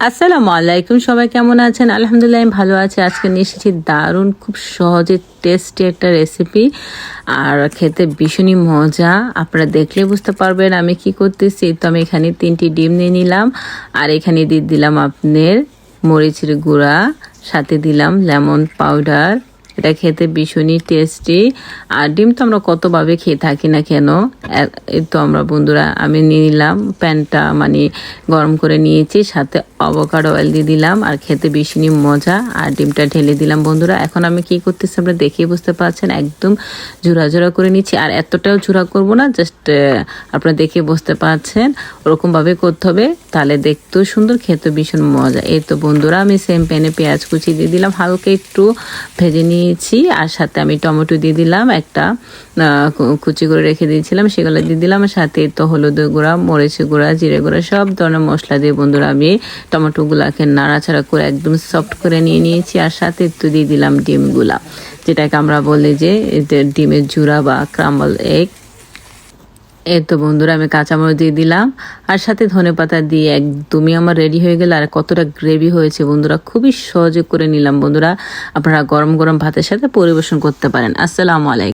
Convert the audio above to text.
আসসালামু আলাইকুম, সবাই কেমন আছেন? আলহামদুলিল্লাহ, আমি ভালো আছি। আজকে নিয়ে এসেছি দারুণ, খুব সহজে টেস্টি একটা রেসিপি আর খেতে ভীষণই মজা। আপনারা দেখলে বুঝতে পারবেন আমি কি করতেছি। তো আমি এখানে তিনটি ডিম নিয়ে নিলাম। আর এখানে দিয়ে দিলাম আপনার মরিচের গুঁড়া, সাথে দিলাম লেমন পাউডার। এটা খেতে ভীষণই টেস্টি আর ডিম তো আমরা কতভাবে খেয়ে থাকি না কেন? তো আমরা বন্ধুরা, আমি নিয়ে নিলাম, প্যানটা মানে গরম করে নিয়েছি, সাথে অবকাডো অয়েল দিয়ে দিলাম, আর খেতে ভীষণই মজা। আর ডিমটা ঢেলে দিলাম, বন্ধুরা। এখন আমি কি করতেছি আপনারা দেখেই বুঝতে পারছেন, একদম ঝুরা ঝুরা করে নিচ্ছি। আর এতটাও ঝুরা করব না জাস্ট আপনারা দেখে বুঝতে পারছেন, ওরকমভাবে করতে হবে, তাহলে দেখতেও সুন্দর খেতে ভীষণ মজা। এই তো বন্ধুরা, আমি সেম প্যানে পেঁয়াজ কুচি দিয়ে দিলাম, হালকা একটু ভেজে নিয়েছি আর সাথে আমি টমেটো দিয়ে দিলাম একটা কুচি করে রেখে দিয়েছিলাম, সেগুলো দিয়ে দিলাম সাথে তো হলুদ গুঁড়া, মরিচ গুঁড়া, জিরে গুঁড়া, সব ধরনের মশলা দিয়ে বন্ধুরা আমি টমেটোগুলাকে নাড়াচাড়া করে একদম সফট করে নিয়ে নিয়েছি, আর সাথে একটু দিয়ে দিলাম ডিমগুলা, যেটাকে আমরা বলি যে ডিমের জুড়া বা ক্রাম্বল এগ এই তো বন্ধুরা, আমি কাঁচামরিচ দিয়ে দিলাম। আর সাথে ধনে পাতা দিয়ে একদমই আমার রেডি হয়ে গেল। আর কতটা গ্রেভি হয়েছে বন্ধুরা, খুবই সহজে করে নিলাম বন্ধুরা। আপনারা গরম গরম ভাতের সাথে পরিবেশন করতে পারেন। আসসালামু আলাইকুম।